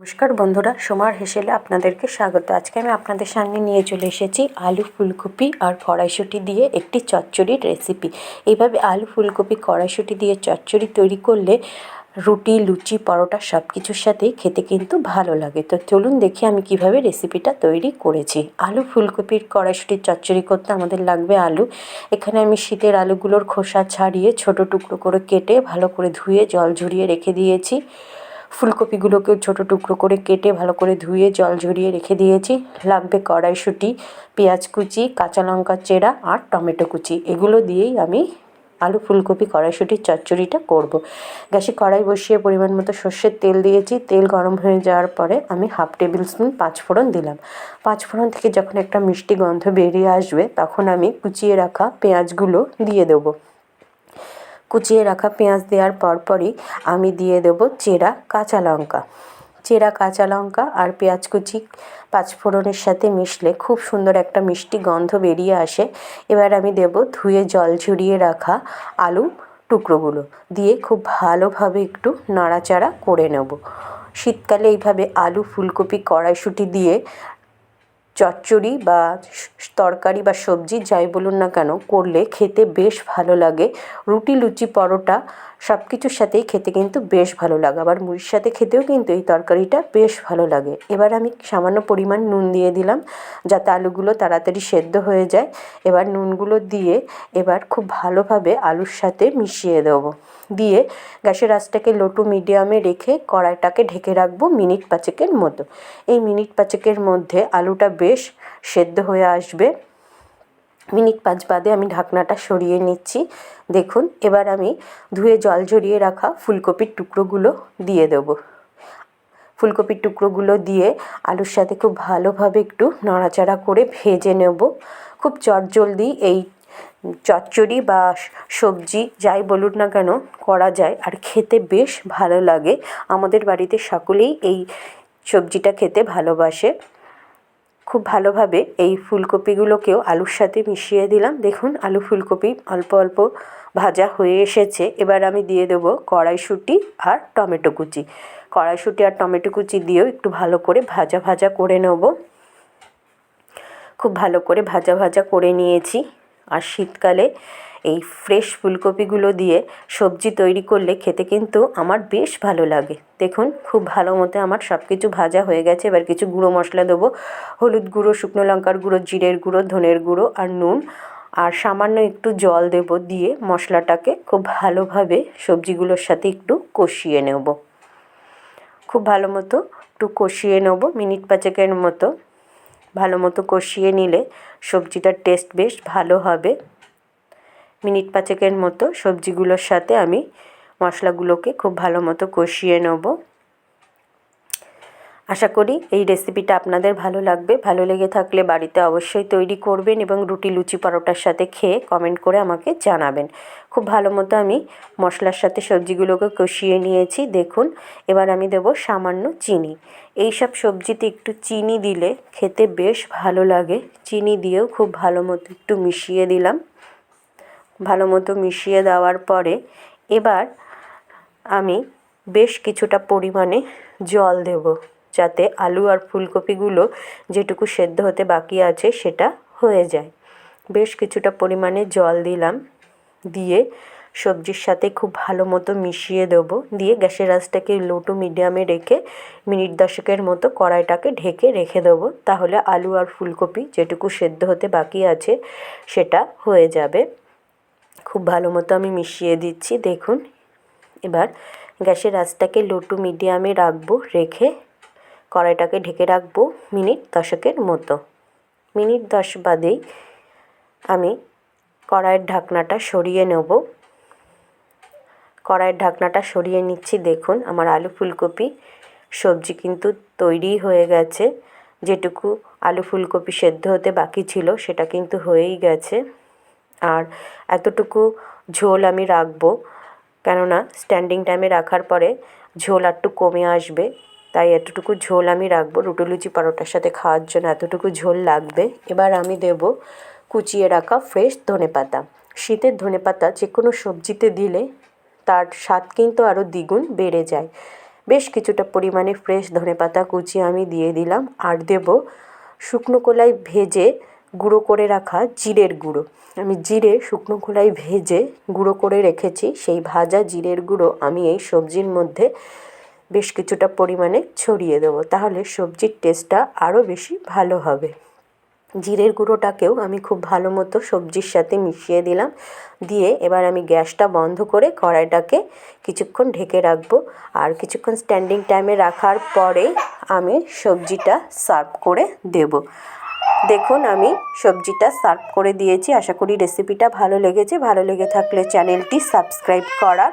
নমস্কার বন্ধুরা, সোমার হেসেলে আপনাদেরকে স্বাগত। আজকে আমি আপনাদের সামনে নিয়ে চলে এসেছি আলু ফুলকপি আর কড়াইশুঁটি দিয়ে একটি চচ্চড়ির রেসিপি এইভাবে আলু ফুলকপি, কড়াইশুঁটি দিয়ে চচ্চড়ি তৈরি করলে রুটি, লুচি, পরোটা সব কিছুর সাথেই খেতে কিন্তু ভালো লাগে। তো চলুন দেখি আমি কীভাবে রেসিপিটা তৈরি করেছি। আলু ফুলকপির কড়াইশুঁটির চচ্চড়ি করতে আমাদের লাগবে আলু। এখানে আমি শীতের আলুগুলোর খোসা ছাড়িয়ে ছোট টুকরো করে কেটে ভালো করে ধুয়ে জল ঝরিয়ে রেখে দিয়েছি। ফুলকপিগুলোকেও ছোটো টুকরো করে কেটে ভালো করে ধুয়ে জল ঝরিয়ে রেখে দিয়েছি। লাগবে কড়াইশুঁটি, পেঁয়াজ কুচি, কাঁচা লঙ্কা চেরা আর টমেটো কুচি। এগুলো দিয়েই আমি আলু ফুলকপি কড়াইশুঁটির চচ্চড়িটা করব। গ্যাসে কড়াই বসিয়ে পরিমাণ মতো সর্ষের তেল দিয়েছি। তেল গরম হয়ে যাওয়ার পরে আমি হাফ টেবিল স্পুন পাঁচফোড়ন দিলাম। পাঁচফোড়ন থেকে যখন একটা মিষ্টি গন্ধ বেরিয়ে আসবে, তখন আমি কুচিয়ে রাখা পেঁয়াজগুলো দিয়ে দেবো। কুচিয়ে রাখা পেঁয়াজ দেওয়ার পরপরই আমি দিয়ে দেবো চেরা কাঁচা লঙ্কা। চেরা কাঁচা লঙ্কা আর পেঁয়াজ কুচি পাঁচফোড়নের সাথে মিশলে খুব সুন্দর একটা মিষ্টি গন্ধ বেরিয়ে আসে। এবার আমি দেব ধুয়ে জল ঝরিয়ে রাখা আলু টুকরোগুলো দিয়ে খুব ভালোভাবে একটু নাড়াচাড়া করে নেব। শীতকালে এইভাবে আলু ফুলকপি কড়াইশুঁটি দিয়ে চচ্চড়ি বা তরকারি বা সবজি যাই বলুন না কেন করলে খেতে বেশ ভালো লাগে। রুটি, লুচি, পরোটা সব কিছুর সাথেই খেতে কিন্তু বেশ ভালো লাগে। আবার মুড়ির সাথে খেতেও কিন্তু এই তরকারিটা বেশ ভালো লাগে। এবার আমি সামান্য পরিমাণ নুন দিয়ে দিলাম যাতে আলুগুলো তাড়াতাড়ি সেদ্ধ হয়ে যায়। এবার নুনগুলো দিয়ে এবার খুব ভালোভাবে আলুর সাথে মিশিয়ে দেবো। দিয়ে গ্যাসের আঁচটাকে লো টু মিডিয়ামে রেখে কড়াইটাকে ঢেকে রাখব মিনিট পাঁচেকের মতো। এই মিনিট পাঁচেকের মধ্যে আলুটা বেশ সেদ্ধ হয়ে আসবে। মিনিট পাঁচ বাদে আমি ঢাকনাটা সরিয়ে নিচ্ছি। দেখুন, এবার আমি ধুয়ে জল ঝরিয়ে রাখা ফুলকপির টুকরোগুলো দিয়ে দেবো। ফুলকপির টুকরোগুলো দিয়ে আলুর সাথে খুব ভালোভাবে একটু নাড়াচাড়া করে ভেজে নেব। খুব চটজলদি এই চচ্চড়ি বা সবজি যাই বলুন না কেন করা যায় আর খেতে বেশ ভালো লাগে। আমাদের বাড়িতে সকলেই এই সবজিটা খেতে ভালোবাসে। খুব ভালোভাবে এই ফুলকপিগুলোকেও আলুর সাথে মিশিয়ে দিলাম। দেখুন, আলু ফুলকপি অল্প অল্প ভাজা হয়ে এসেছে। এবার আমি দিয়ে দেব কড়াইশুঁটি আর টমেটো কুচি। কড়াইশুঁটি আর টমেটো কুচি দিয়েও একটু ভালো করে ভাজা ভাজা করে নেব। খুব ভালো করে ভাজা ভাজা করে নিয়েছি। আর শীতকালে এই ফ্রেশ ফুলকপিগুলো দিয়ে সবজি তৈরি করলে খেতে কিন্তু আমার বেশ ভালো লাগে। দেখুন, খুব ভালো মতো আমার সব কিছু ভাজা হয়ে গেছে। এবার কিছু গুঁড়ো মশলা দেবো। হলুদ গুঁড়ো, শুকনো লঙ্কার গুঁড়ো, জিরের গুঁড়ো, ধনের গুঁড়ো আর নুন। আর সামান্য একটু জল দেব দিয়ে মশলাটাকে খুব ভালোভাবে সবজিগুলোর সাথে একটু কষিয়ে নেব। খুব ভালো মতো একটু কষিয়ে নেব। মিনিট পাঁচেকের মতো ভালো মতো কষিয়ে নিলে সবজিটার টেস্ট বেশ ভালো হবে। মিনিট পাঁচেকের মতো সবজিগুলোর সাথে আমি মশলাগুলোকে খুব ভালো মতো কষিয়ে নেব। আশা করি এই রেসিপিটা আপনাদের ভালো লাগবে। ভালো লেগে থাকলে বাড়িতে অবশ্যই তৈরি করবেন এবং রুটি লুচি পরোটার সাথে খেয়ে কমেন্ট করে আমাকে জানাবেন। খুব ভালো মতো আমি মশলার সাথে সবজিগুলোকে কষিয়ে নিয়েছি, দেখুন। এবার আমি দেব সামান্য চিনি। এই সব সবজিতে একটু চিনি দিলে খেতে বেশ ভালো লাগে। চিনি দিয়েও খুব ভালো মতো একটু মিশিয়ে দিলাম। ভালো মতো মিশিয়ে দেওয়ার পরে এবার আমি বেশ কিছুটা পরিমাণে জল দেব। যাতে আলু আর ফুলকপিগুলো যেটুকু সেদ্ধ হতে বাকি আছে সেটা হয়ে যায়। বেশ কিছুটা পরিমাণে জল দিলাম, দিয়ে সবজির সাথে খুব ভালো মতো মিশিয়ে দেবো। দিয়ে গ্যাসের আঁচটাকে লো টু মিডিয়ামে রেখে মিনিট দশেকের মতো কড়াইটাকে ঢেকে রেখে দেবো। তাহলে আলু আর ফুলকপি যেটুকু সেদ্ধ হতে বাকি আছে সেটা হয়ে যাবে। খুব ভালো মতো আমি মিশিয়ে দিচ্ছি, দেখুন। এবার গ্যাসের আঁচটাকে লো টু মিডিয়ামে রাখব, রেখে কড়াইটাকে ঢেকে রাখব মিনিট দশকের মতো। মিনিট দশ বাদেই আমি কড়াইয়ের ঢাকনাটা সরিয়ে নেব। কড়াইয়ের ঢাকনাটা সরিয়ে নিচ্ছি, দেখুন আমার আলু ফুলকপি সবজি কিন্তু তৈরি হয়ে গেছে। যেটুকু আলু ফুলকপি সেদ্ধ হতে বাকি ছিল সেটা কিন্তু হয়েই গেছে। আর এতটুকু ঝোল আমি রাখব, কেননা স্ট্যান্ডিং টাইমে রাখার পরে ঝোল একটু কমে আসবে। তাই এতটুকু ঝোল আমি রাখব। রুটি লুচি পরোটার সাথে খাওয়ার জন্য এতটুকু ঝোল লাগবে। এবার আমি দেব কুচিয়ে রাখা ফ্রেশ ধনে পাতা শীতের ধনে পাতা যে কোনো সবজিতে দিলে তার স্বাদ কিন্তু আরও দ্বিগুণ বেড়ে যায়। বেশ কিছুটা পরিমাণে ফ্রেশ ধনেপাতা কুচি আমি দিয়ে দিলাম। আর দেব শুকনো কলাই ভেজে গুঁড়ো করে রাখা জিরের গুঁড়ো। আমি জিরে, শুকনো খোলায় ভেজে গুঁড়ো করে রেখেছি। সেই ভাজা জিরের গুঁড়ো আমি এই সবজির মধ্যে বেশ কিছুটা পরিমাণে ছড়িয়ে দেবো। তাহলে সবজির টেস্টটা আরও বেশি ভালো হবে। জিরের গুঁড়োটাকেও আমি খুব ভালো মতো সবজির সাথে মিশিয়ে দিলাম। দিয়ে এবার আমি গ্যাসটা বন্ধ করে কড়াইটাকে কিছুক্ষণ ঢেকে রাখব। আর কিছুক্ষণ স্ট্যান্ডিং টাইমে রাখার পরে আমি সবজিটা সার্ভ করে দেব। দেখুন, আমি সবজিটা সার্ভ করে দিয়েছি। আশা করি রেসিপিটা ভালো লেগেছে। ভালো লেগে থাকলে চ্যানেলটি সাবস্ক্রাইব করার